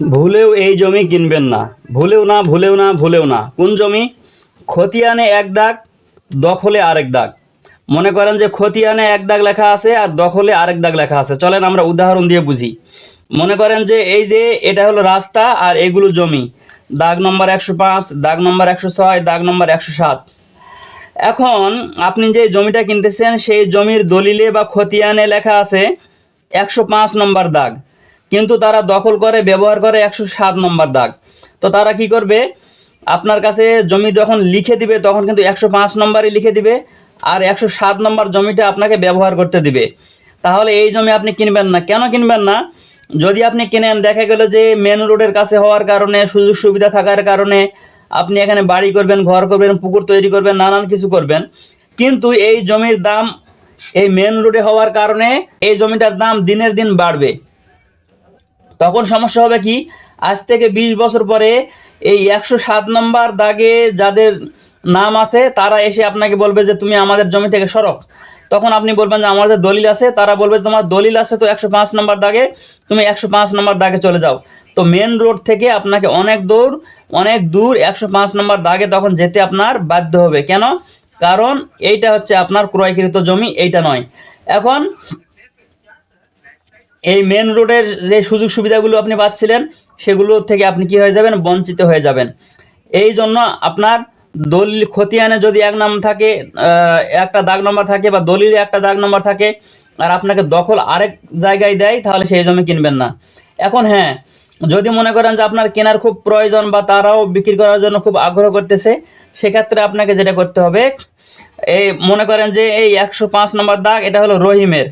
ভুলেও এই জমি কিনবেন না। ভুলেও না ভুলেও না ভুলেও না। কোন জমি? খতিয়ানে এক দাগ, দখলে আরেক দাগ। মনে করেন যে খতিয়ানে এক দাগ লেখা আছে আর দখলে আরেক দাগ লেখা আছে। চলেন আমরা উদাহরণ দিয়ে বুঝি। মনে করেন যে এই যে এটা হলো রাস্তা আর এগুলো জমি। দাগ নম্বর একশো পাঁচ, দাগ নম্বর একশো ছয়, দাগ নম্বর একশো সাত। এখন আপনি যে জমিটা কিনতেছেন, সেই জমির দলিলে বা খতিয়ানে লেখা আছে একশো পাঁচ নম্বর দাগ। কিন্তু তারা দখল করে, ব্যবহার করে একশো সাত নম্বর দাগ। তো তারা কি করবে? আপনার কাছে জমি যখন লিখে দিবে, তখন কিন্তু একশো পাঁচ নম্বরই লিখে দিবে আর একশো সাত নম্বর জমিটা আপনাকে ব্যবহার করতে দিবে। তাহলে এই জমি আপনি কিনবেন না। কেন কিনবেন না? যদি আপনি কিনেন, দেখা গেল যে মেন রোডের কাছে হওয়ার কারণে, সুযোগ সুবিধা থাকার কারণে আপনি এখানে বাড়ি করবেন, ঘর করবেন, পুকুর তৈরি করবেন, নানান কিছু করবেন। কিন্তু এই জমির দাম এই মেন রোডে হওয়ার কারণে এই জমিটার দাম দিনের দিন বাড়বে। তখন সমস্যা হবে কি? আজ থেকে বিশ বছর পরে এই একশো সাত নম্বর দাগে যাদের নাম আছে, তারা এসে আপনাকে বলবে যে তুমি আমাদের জমি থেকে সরক। তখন আপনি বলবেন যে আমার যে দলিল আছে, তারা বলবে তোমার দলিল আছে তো একশো পাঁচ নম্বর দাগে, তুমি একশো পাঁচ নম্বর দাগে চলে যাও। তো মেন রোড থেকে আপনাকে অনেক দূর অনেক দূর একশো পাঁচ নম্বর দাগে তখন যেতে আপনার বাধ্য হবে। কেন? কারণ এইটা হচ্ছে আপনার ক্রয়কৃত জমি, এইটা নয়। এখন এই মেন রোডের যে সুযোগ সুবিধাগুলো আপনি পাচ্ছিলেন, সেগুলো থেকে আপনি কি হয়ে যাবেন? বঞ্চিত হয়ে যাবেন। এই জন্য আপনার দলিল খতিয়ানে যদি এক নাম থাকে একটা দাগ নম্বর থাকে বা দলিলে একটা দাগ নম্বর থাকে, আর আপনাকে দখল আরেক জায়গায় দেয়, তাহলে সেই জমি কিনবেন না। এখন হ্যাঁ যদি মনে করেন যে আপনার কেনার খুব প্রয়োজন বা তারাও বিক্রি করার জন্য খুব আগ্রহ করতেছে, সেক্ষেত্রে আপনাকে যেটা করতে হবে, এই মনে করেন যে এই একশো পাঁচ নম্বর দাগ, এটা হলো রহিমের।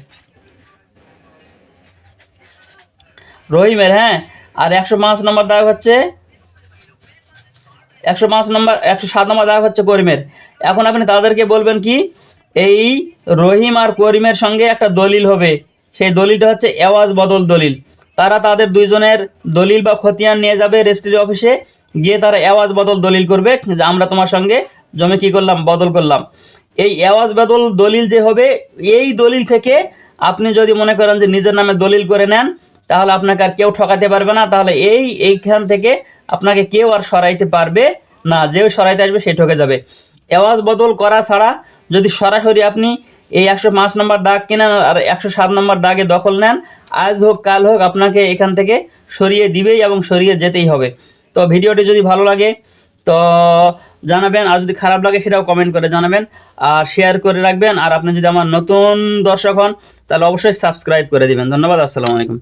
রহিমের হ্যাঁ? আর একশো পাঁচ নম্বর দাগ হচ্ছে, একশো পাঁচ নম্বর, একশো সাত নম্বর দাগ হচ্ছে করিমের। এখন আপনি তাদেরকে বলবেন কি, এই রহিম আর করিমের সঙ্গে একটা দলিল হবে। সেই দলিলটা হচ্ছে এওয়াজ বদল দলিল। তারা তাদের দুইজনের দলিল বা খতিয়ান নিয়ে যাবে রেজিস্ট্রি অফিসে, গিয়ে তারা এওয়াজ বদল দলিল করবে, যে আমরা তোমার সঙ্গে জমি কি করলাম, বদল করলাম। এই এওয়াজ বদল দলিল যে হবে, এই দলিল থেকে আপনি যদি মনে করেন যে নিজের নামে দলিল করে নেন তাহলে আপনাকে আর কেউ ঠকাতে পারবে না। তাহলে এই, এইখান থেকে আপনাকে কেউ আর সরাইতে পারবে না। যে সরাইতে আসবে সে ঠকে যাবে। এওয়াজ বদল করা ছাড়া যদি সরাসরি আপনি এই একশো পাঁচ নম্বর দাগ কিনেন আর একশো সাত নম্বর দাগে দখল নেন, আজ হোক, কাল হোক আপনাকে এখান থেকে সরিয়ে দিবেই এবং সরিয়ে যেতেই হবে। তো ভিডিওটি যদি ভালো লাগে, তো জানাবেন, আর যদি খারাপ লাগে সেটাও কমেন্ট করে জানাবেন, আর শেয়ার করে রাখবেন। আর আপনি যদি আমার নতুন দর্শক হন, তাহলে অবশ্যই সাবস্ক্রাইব করে দিবেন। ধন্যবাদ, আসসালামু আলাইকুম।